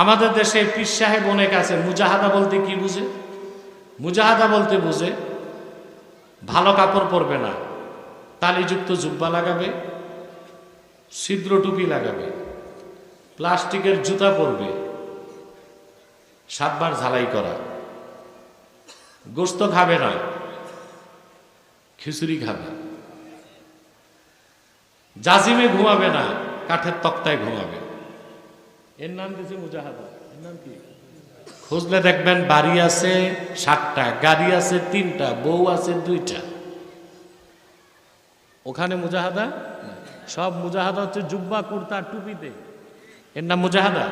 আমাদের দেশে পীর সাহেব অনেক আছে। মুজাহাদা বলতে কি বুঝে? মুজাহাদা বলতে বুঝে, ভালো কাপড় পরবে না, তালিযুক্ত জুব্বা লাগাবে, ছিদ্র টুপি লাগাবে, প্লাস্টিকের জুতা পরবে, সাতবার ঝালাই করা, গোস্ত খাবে না, খিচুড়ি খাবে। জাজিমে ঘুমাবে না, কাঠের তক্তায় ঘুমাবে। এর নাম দিয়েছে মুজাহাদা এর নাম কি? খুঁজলে দেখবেন বাড়ি আছে সাতটা, গাড়ি আছে তিনটা, বউ আছে দুইটা। ওখানে মুজাহাদা সব মুজাহাদা হচ্ছে জুব্বা, কুর্তা, টুপিতে। এর নাম মুজাহাদা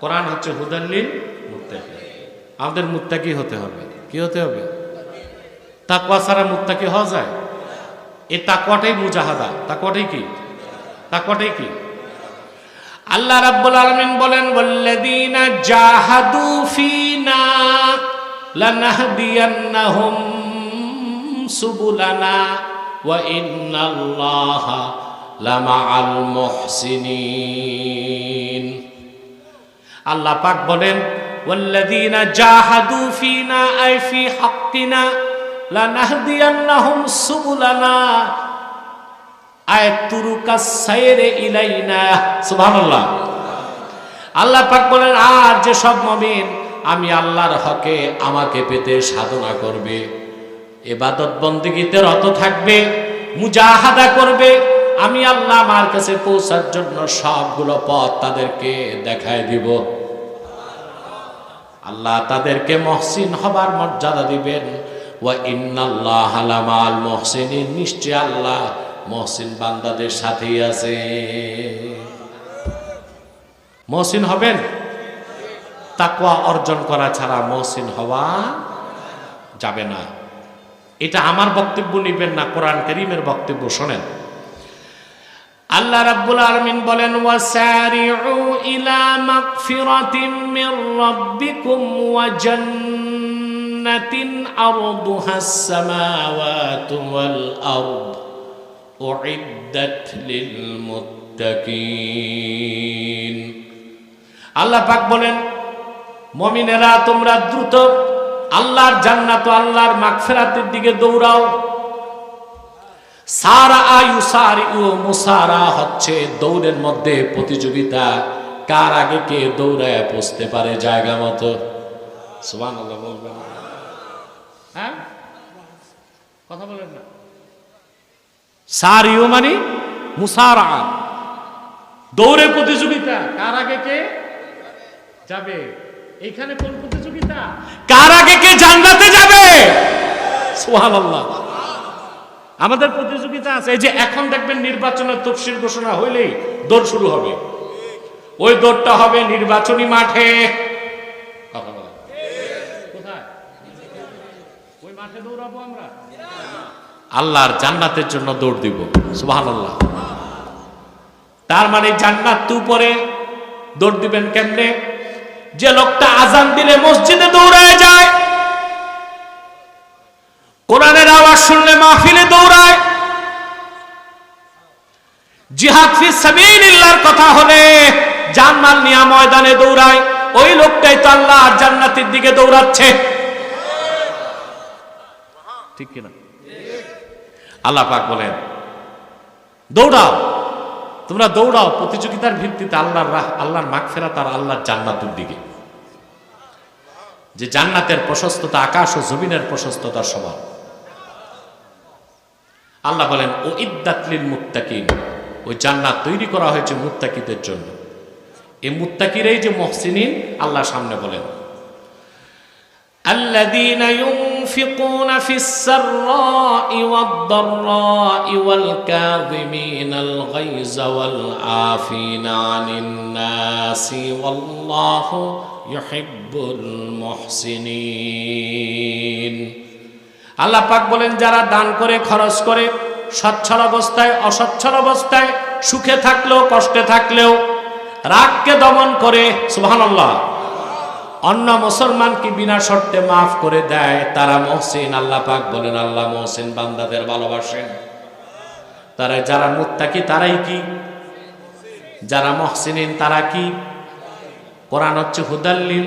কোরআন হচ্ছে হুদাল্লিল মুত্তাকি। আমাদের মুত্তাকি হতে হবে। কি হতে হবে? তাকওয়া ছাড়া মুত্তাকি হওয়া যায়? এই তাকওয়াটাই মুজাহাদা তাকওয়াটাই কি? তাকওয়াটাই কি? আল্লাহ রাব্বুল আলামিন বলেন, ওয়াল্লাযীনা জাহাদু ফিনা লানাহদিয়ান্নাহুম সুবুলানা ওয়া ইন্নাল্লাহা লামাআল মুহসিনিন. আল্লাহ পাক বলেন, ওয়াল্লাযীনা জাহাদু ফিনা, আই ফি হাক্কিনা লানাহদিয়ান্নাহুম সুবুলানা আল্লাহ পাক বলেন, আর মমিন আমি আল্লাহর হকে আমাকে পেতে সাধনা করবে এবাদত রত থাকবে, মুজাহাদা করবে, আমি আল্লাহ আমার কাছে পৌঁছার জন্য সবগুলো পথ তাদেরকে দেখায় দিব। আল্লাহ তাদেরকে মহসিন হবার মর্যাদা দিবেন। ওয়া ইন্নাল্লাহ আলামাল মহসিনিন নিশ্চয় আল্লাহ মহসিন বান্দাদের সাথেই আছে। মহসিন হবেন? তাকওয়া অর্জন করা ছাড়া মহসিন হওয়া যাবে না। এটা আমার বক্তব্য নিবেন না, কোরআন করিমের বক্তব্য, শোনেন। আল্লাহ রাব্বুল আলামিন বলেন, ওয়াসারিউ ইলা মাগফিরাতিম মির রাব্বিকুম ওয়া জান্নাতিন আরদুহাস সামাওয়াতু ওয়াল আরদ। আল্লাহ পাক বলেন, মমিনেরা, তোমরা দ্রুত আল্লাহর জান্নাত আল্লাহর মাগফিরাতের দিকে দৌড়াও। সারা আয়ু সারি ও মুসারা হচ্ছে দৌড়ের মধ্যে প্রতিযোগিতা। কার আগে কে দৌড়ায় পৌঁছতে পারে জায়গা মতো? হ্যাঁ? কথা বলেন না। সারিও মানে মুসারা। দৌড়ে প্রতিযোগিতা, কার আগে কে যাবে? এখানে কোন প্রতিযোগিতা? কার আগে কে জান্নাতে যাবে? আমাদের প্রতিযোগিতা আছে, এই যে এখন দেখবেন নির্বাচনের তফসিল ঘোষণা হইলেই দৌড় শুরু হবে। ওই দৌড়টা হবে নির্বাচনী মাঠে। কোথায়? ওই মাঠে দৌড়াবো আমরা? আল্লাহর জান্নাতের জন্য দৌড় দিব। সুবহানাল্লাহ। তার মানে জান্নাত তু দৌড় দিবেন কেমনে? যে লোকটা আজান দিলে মসজিদে দৌড়ায় যায়। কোরআনের আওয়াজ শুনলে মাহফিলে দৌড়ায়। জিহাদ ফি সাবিলিল্লাহর কথা হলে জানমাল নিয়া ময়দানে দৌড়ায়। ওই লোকটাই তো আল্লাহ জান্নাতের দিকে দৌড়াচ্ছে। ঠিক কিনা? আল্লাহ পাক বলেন, দৌড়াও। তোমরা দৌড়াও প্রতিযোগিতার ভিত্তিতে আল্লাহর রাহ, আল্লাহর মাগফেরা তার আল্লাহর জান্নাতের দিকে। যে জান্নাতের প্রশস্ততা আকাশ ও জমিনের প্রশস্ততার সমান। আল্লাহ বলেন, ও ইদাতলিন মুত্তাকিন। ওই জান্নাত তৈরি করা হয়েছে মুত্তাকিদের জন্য। এই মুত্তাকিরাই যে মহসিনিন আল্লাহ সামনে বলেন আল্লাদিন ينفقون في السراء والضراء والكاظمين الغيظ والعافين عن الناس والله يحب المحسنين আল্লাহ পাক বলেন যারা দান করে খরচ করে সচ্ছল অবস্থায় অসচ্ছল অবস্থায় সুখে থাকলেও কষ্টে থাকলেও রাগকে দমন করে সুবহানাল্লাহ অন্য মুসলমানকে বিনা শর্তে মাফ করে দেয়? তারা মহসিন, আল্লাহ পাক বলেন, আল্লাহ মহসিন বান্দাদের ভালোবাসেন। তারা যারা মুত্তাকি, তারাই কি? যারা মহসিনিন, তারা কি? কোরআন হচ্ছে হুদাল্লিল।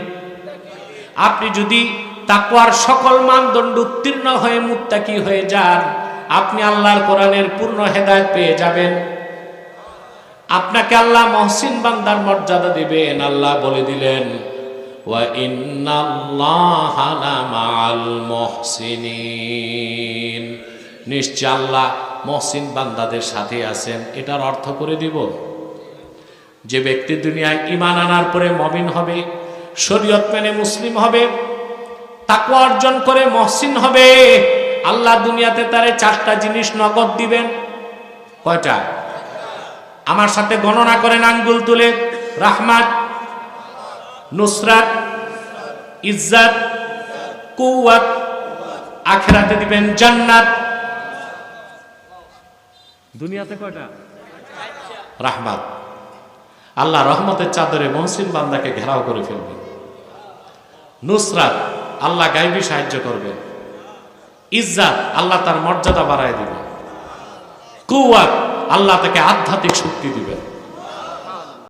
আপনি যদি তাকওয়ার সকল মানদণ্ড উত্তীর্ণ হয়ে মুত্তাকি হয়ে যান, আপনি আল্লাহর কোরআনের পূর্ণ হেদায়েত পেয়ে যাবেন। আপনাকে আল্লাহ মহসিন বান্দার মর্যাদা দিবেন। আল্লাহ বলে দিলেন ওয়া ইন্নাল্লাহা লামাআল মুহসিনিন নিশ্চয় আল্লাহ মহসিন বান্দাদের সাথে আছেন, এটার অর্থ করে দিব। যে ব্যক্তি দুনিয়ায় ইমান আনার পরে মমিন হবে, শরীয়ত মেনে মুসলিম হবে, তাকওয়া অর্জন করে মহসিন হবে, আল্লাহ দুনিয়াতে তারে চারটা জিনিস নগদ দিবেন। কয়টা? আমার সাথে গণনা করেন আঙ্গুল তুলে, রাহমাত নুসরাত ইজ্জাত কুয়াত আখেরাতে দিবেন জান্নাত। দুনিয়াতে কয়টা? রাহমাত। আল্লাহ রহমতের চাদরে মহসিন বান্দাকে ঘেরাও করে ফেলবেন। নুসরাত আল্লাহ গাইবি সাহায্য করবেন। ইজ্জাত আল্লাহ তার মর্যাদা বাড়ায় দিবেন। কুয়াত আল্লাহ তাকে আধ্যাত্মিক শক্তি দিবেন।